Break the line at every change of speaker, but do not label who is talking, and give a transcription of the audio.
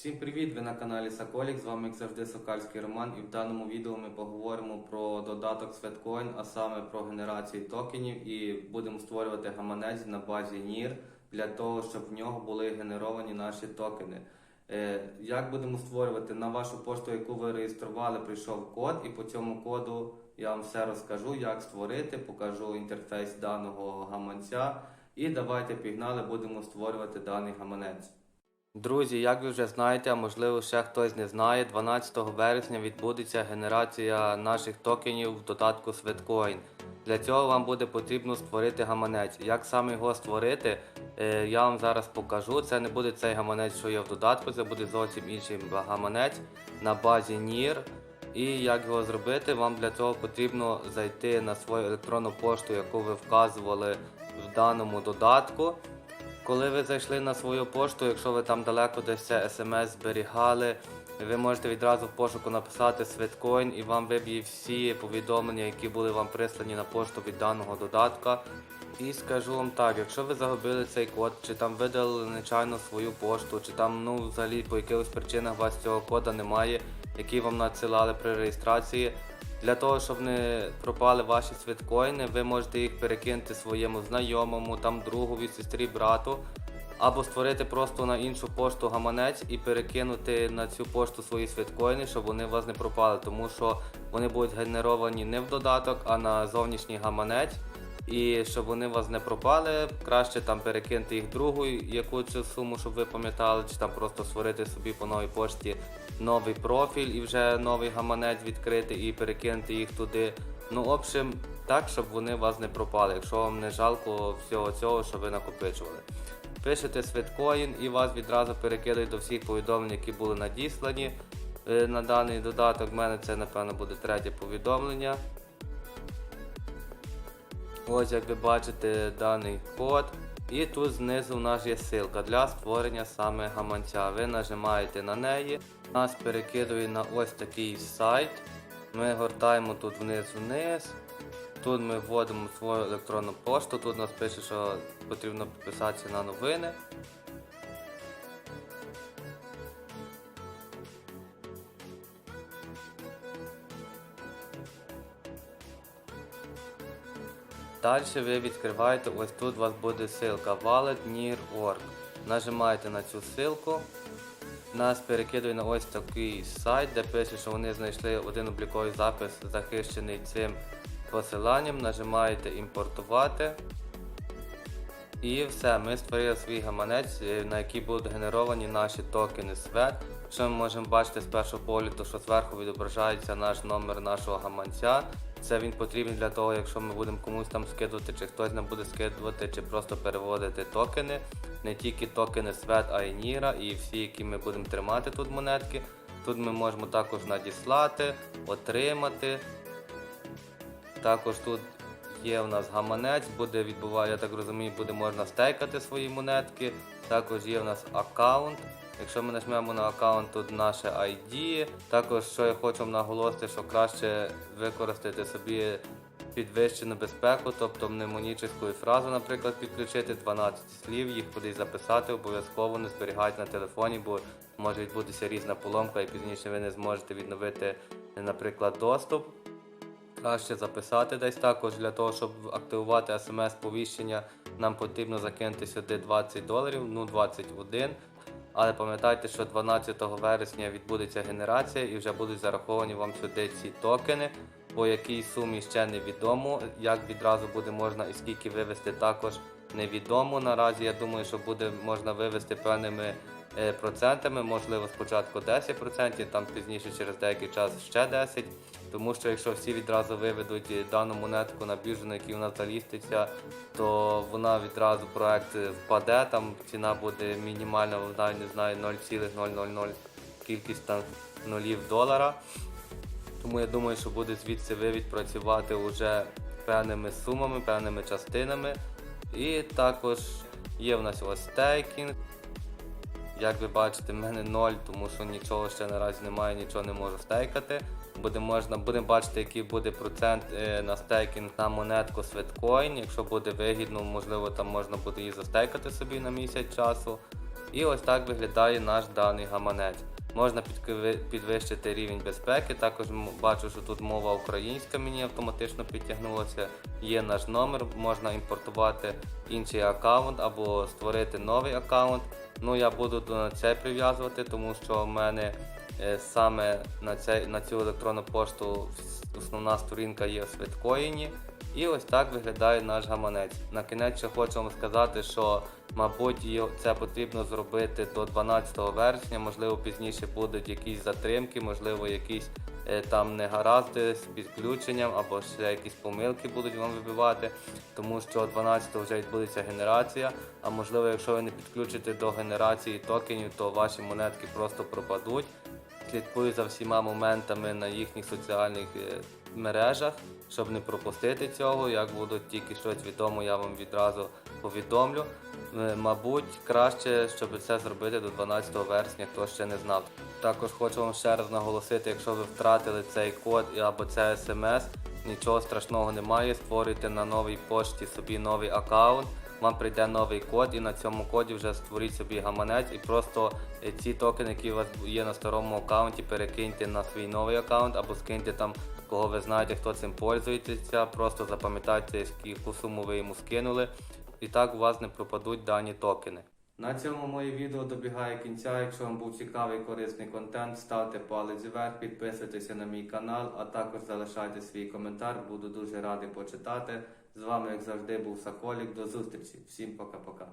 Всім привіт! Ви на каналі Соколік. З вами як завжди Сокальський Роман. І в даному відео ми поговоримо про додаток Svetcoin, а саме про генерацію токенів, і будемо створювати гаманець на базі NIR для того, щоб в нього були генеровані наші токени. Е, Як будемо створювати на вашу пошту, яку ви реєстрували, прийшов код, і по цьому коду я вам все розкажу, як створити, покажу інтерфейс даного гаманця. І давайте пігнали, будемо створювати даний гаманець. Друзі, як ви вже знаєте, а можливо ще хтось не знає, 12 вересня відбудеться генерація наших токенів в додатку Svetcoin. Для цього вам буде потрібно створити гаманець. Як саме його створити, е, я вам зараз покажу. Це не буде цей гаманець, що є в додатку, це буде зовсім інший гаманець на базі NIR. І як його зробити, вам для цього потрібно зайти на свою електронну пошту, яку ви вказували в даному додатку. Коли ви зайшли на свою пошту, якщо ви там далеко десь це смс зберігали, ви можете відразу в пошуку написати Svetcoin і вам виб'є всі повідомлення, які були вам прислані на пошту від даного додатка. І скажу вам так, якщо ви загубили цей код, чи там видали нечайно свою пошту, чи там ну взагалі по якихось причинах у вас цього кода немає, який вам надсилали при реєстрації. Для того, щоб не пропали ваші світкоїни, ви можете їх перекинути своєму знайомому, там другові, сестрі, брату, або створити просто на іншу пошту гаманець і перекинути на цю пошту свої світкоїни, щоб вони у вас не пропали, тому що вони будуть генеровані не в додаток, а на зовнішній гаманець. І щоб вони у вас не пропали, краще там перекинути їх другу, яку цю суму, щоб ви пам'ятали, чи там просто створити собі по новій пошті новий профіль і вже новий гаманець відкрити і перекинути їх туди. Ну, в общем, так, щоб вони у вас не пропали, якщо вам не жалко всього цього, що ви накопичували. Пишете свиткоін і вас відразу перекидають до всіх повідомлень, які були надіслані е, на даний додаток. У мене це, напевно, буде третє повідомлення. Ось як ви бачите даний код. І тут знизу у нас є ссылка для створення саме гаманця. Ви нажимаєте на неї. Нас перекидує на ось такий сайт. Ми гортаємо тут вниз-вниз. Тут ми вводимо свою електронну пошту. Тут нас пише, що потрібно підписатися на новини. Далі ви відкриваєте, ось тут у вас буде ссылка wallet.near.org. Нажимаєте на цю ссылку. Нас перекидує на ось такий сайт, де пише, що вони знайшли один обліковий запис, захищений цим посиланням. Нажимаєте імпортувати. І все, ми створили свій гаманець, е, на який будуть генеровані наші токени SWET. Що ми можемо бачити з першого погляду, що зверху відображається наш номер нашого гаманця. Це він потрібен для того, якщо ми будемо комусь там скидувати, чи хтось нам буде скидувати, чи просто переводити токени. Не тільки токени SWET, а й NIRA і всі, які ми будемо тримати тут монетки. Тут ми можемо також надіслати, отримати. Також тут є у нас гаманець, буде відбувати, я так розумію, буде можна стейкати свої монетки. Також є у нас аккаунт. Якщо ми нажмемо на аккаунт, тут наше ID. Також, що я хочу наголосити, що краще використати собі підвищену безпеку, тобто мнемонічну фразу, наприклад, підключити 12 слів, їх кудись записати, обов'язково не зберігайте на телефоні, бо може відбутися різна поломка і пізніше ви не зможете відновити, наприклад, доступ. Краще записати десь також для того, щоб активувати смс-повіщення, нам потрібно закинути сюди 20 доларів, ну 21. Але пам'ятайте, що 12 вересня відбудеться генерація і вже будуть зараховані вам сюди ці токени. По якій сумі ще невідомо. Як відразу буде можна і скільки вивести, також невідомо. Наразі я думаю, що буде можна вивести певними процентами, можливо, спочатку 10%, там пізніше через деякий час ще 10%. Тому що якщо всі відразу виведуть е, дану монетку на біржу, на якій вона заліститься, то вона відразу проект е, впаде, там ціна буде мінімальна, вона не знаю 0,000 кількість там нулів долара. Тому я думаю, що буде звідси вивід працювати вже певними сумами, певними частинами. І також є в нас ось стейкінг. Як ви бачите, в мене 0, тому що нічого ще наразі немає, нічого не можу стейкати. Буде можна, будемо бачити, який буде процент е, на стейкінг на монетку Светкоін. Якщо буде вигідно, можливо, там можна буде її застейкати собі на місяць часу. І ось так виглядає наш даний гаманець. Можна підвищити рівень безпеки. Також бачу, що тут мова українська мені автоматично підтягнулася. Є наш номер, можна імпортувати інший аккаунт або створити новий аккаунт. Ну я буду до цей прив'язувати, тому що в мене е, саме на, на цю електронну пошту основна сторінка є в свиткоїні. І ось так виглядає наш гаманець. На кінець ще хочу вам сказати, що мабуть це потрібно зробити до 12 вересня, можливо пізніше будуть якісь затримки, можливо якісь е, там негаразди з підключенням або ще якісь помилки будуть вам вибивати, тому що 12 вже відбудеться генерація, а можливо, якщо ви не підключите до генерації токенів, то ваші монетки просто пропадуть. Слідкую за всіма моментами на їхніх соціальних е, мережах, щоб не пропустити цього. Як буде тільки щось відомо, я вам відразу повідомлю. Е, Мабуть, краще, щоб це зробити до 12 вересня, хто ще не знав. Також хочу вам ще раз наголосити, якщо ви втратили цей код або це смс, нічого страшного немає. Створюйте на новій пошті собі новий аккаунт. Вам прийде новий код, і на цьому коді вже створіть собі гаманець і просто е, ці токени, які у вас є на старому аккаунті, перекиньте на свій новий аккаунт або скиньте там, кого ви знаєте, хто цим пользується. Просто запам'ятайте, яку суму ви йому скинули. І так у вас не пропадуть дані токени. На цьому моє відео добігає кінця. Якщо вам був цікавий і корисний контент, ставте палець вверх, підписуйтеся на мій канал, а також залишайте свій коментар. Буду дуже радий почитати. З вами, як завжди, був Соколік. До зустрічі. Всім пока-пока.